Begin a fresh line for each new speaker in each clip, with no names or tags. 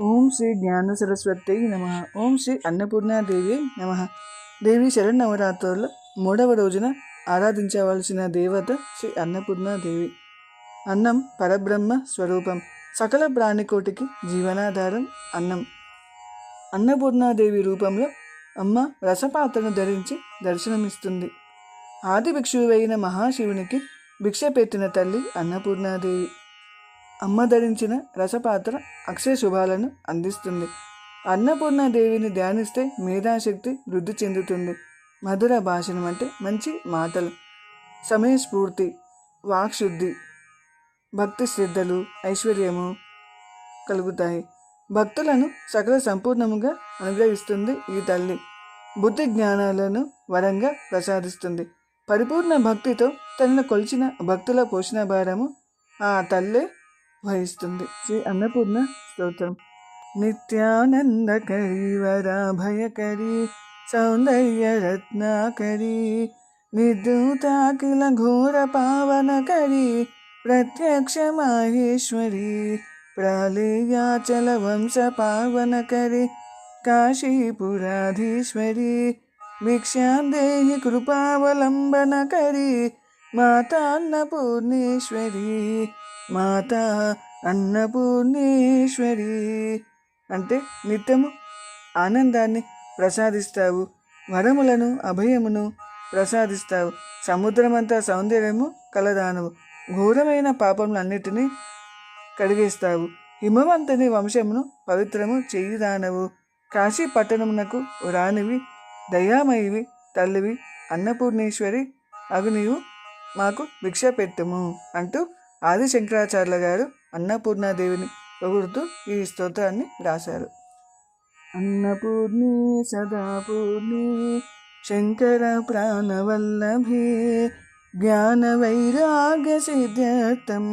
ఓం శ్రీ జ్ఞాన సరస్వతి నమ. ఓం శ్రీ అన్నపూర్ణాదేవి నమ. దేవి శరణవరాత్రుల మూడవ రోజున ఆరాధించవలసిన దేవత శ్రీ అన్నపూర్ణాదేవి. అన్నం పరబ్రహ్మ స్వరూపం. సకల ప్రాణికోటికి జీవనాధారం అన్నం. అన్నపూర్ణాదేవి రూపంలో అమ్మ రసపాత్రను ధరించి దర్శనమిస్తుంది. ఆది భిక్షువైన మహాశివునికి భిక్ష పెట్టిన తల్లి అన్నపూర్ణాదేవి. అమ్మ ధరించిన రసపాత్ర అక్షయ శుభాలను అందిస్తుంది. అన్నపూర్ణాదేవిని ధ్యానిస్తే మేధాశక్తి వృద్ధి చెందుతుంది. మధుర భాషణం అంటే మంచి మాటలు. సమయస్ఫూర్తి వాక్శుద్ధి భక్తి శ్రద్ధలు ఐశ్వర్యము కలుగుతాయి. భక్తులను సకల సంపూర్ణముగా అనుగ్రహిస్తుంది ఈ తల్లి. బుద్ధి జ్ఞానాలను వరంగా ప్రసాదిస్తుంది. పరిపూర్ణ భక్తితో తనను కొలిచిన భక్తుల పోషణ భారము ఆ తల్లే వహిస్తుంది శ్రీ అన్నపూర్ణ స్తోత్రం. నిత్యానందకరీ వరాభయకరీ సౌందర్యరత్నాకరీ రత్నాకరీ ఘోర పావనకరీ ప్రత్యక్ష మాహేశ్వరీ ప్రాళేయాచల వంశ పావనకరీ కాశీపురాధీశ్వరీ భిక్షాందేహి కృపావలంబనకరీ మాతాన్నపూర్ణేశ్వరీ మాత అన్నపూర్ణేశ్వరి. అంటే నిత్యము ఆనందాన్ని ప్రసాదిస్తావు వరములను అభయమును ప్రసాదిస్తావు సముద్రమంతా సౌందర్యము కలదానవు ఘోరమైన పాపములన్నిటినీ కడిగేస్తావు హిమవంతుని వంశమును పవిత్రము చేయుదానవు. కాశీ పట్టణమునకు రానివి దయామయివి తల్లివి అన్నపూర్ణేశ్వరి అగు నీవు మాకు భిక్ష పెట్టుము అంటూ ఆది శంకరాచార్యుల గారు అన్నపూర్ణాదేవిని పొగుడుతూ ఈ స్తోత్రాన్ని రాశారు. అన్నపూర్ణి సదాపూర్ణి శంకర ప్రాణవల్లభే జ్ఞాన వైరాగ్య సిద్ధార్థం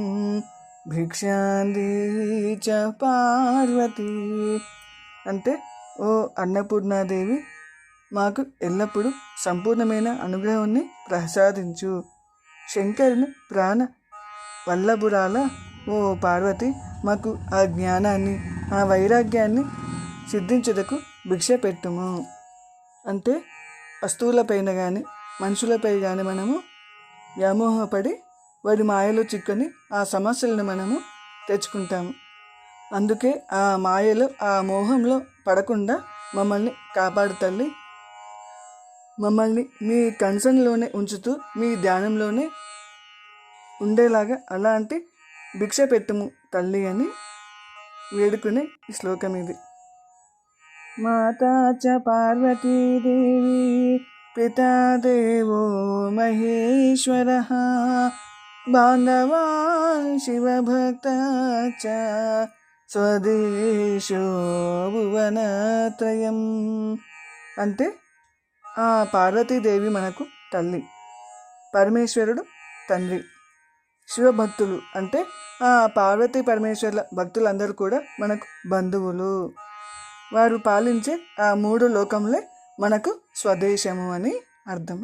భిక్షాంది చ పార్వతి. అంటే ఓ అన్నపూర్ణాదేవి మాకు ఎల్లప్పుడూ సంపూర్ణమైన అనుగ్రహాన్ని ప్రసాదించు. శంకరుని ప్రాణ వల్లభురాల ఓ పార్వతి మాకు ఆ జ్ఞానాన్ని ఆ వైరాగ్యాన్ని సిద్ధించుటకు భిక్ష పెట్టుము. అంటే వస్తువులపైన కానీ మనుషులపై కానీ మనము వ్యామోహపడి వాడి మాయలో చిక్కుని ఆ సమస్యలను మనము తెచ్చుకుంటాము. అందుకే ఆ మాయలో ఆ మోహంలో పడకుండా మమ్మల్ని కాపాడు తల్లి. మమ్మల్ని మీ కన్సర్న్లోనే ఉంచుతూ మీ ధ్యానంలోనే ఉండేలాగా అలాంటి భిక్ష పెట్టుము తల్లి అని వేడుకునే ఈ శ్లోకం ఇది. మాతా చ పార్వతీదేవి పితాదేవో మహేశ్వర బాంధవాన్ శివభక్త చ స్వదేశో భువనత్రయం. అంటే ఆ పార్వతీదేవి మనకు తల్లి పరమేశ్వరుడు తండ్రి. శివభక్తులు అంటే ఆ పార్వతీ పరమేశ్వర్ల భక్తులందరూ కూడా మనకు బంధువులు. వారు పాలించే ఆ మూడు లోకంలే మనకు స్వదేశము అని అర్థం.